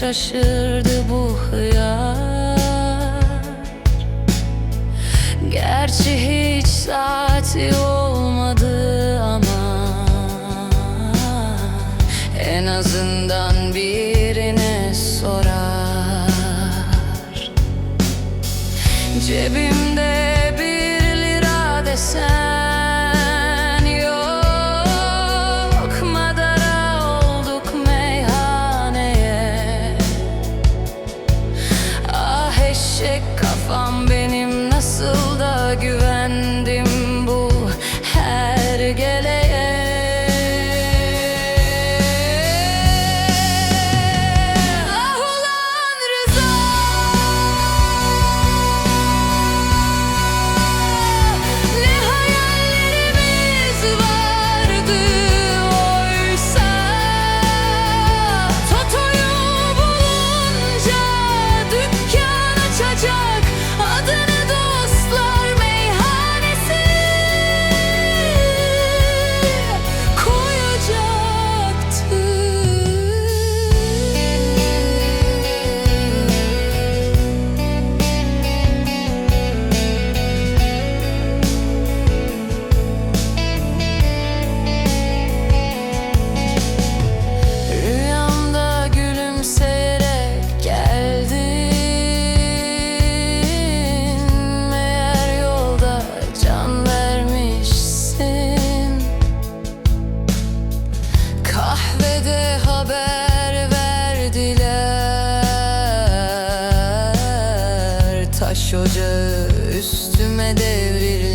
şaşırdı bu hıyar. Gerçi hiç saati olmadı ama En azından Karışık kafam benim Taş ocağı üstüme devrilir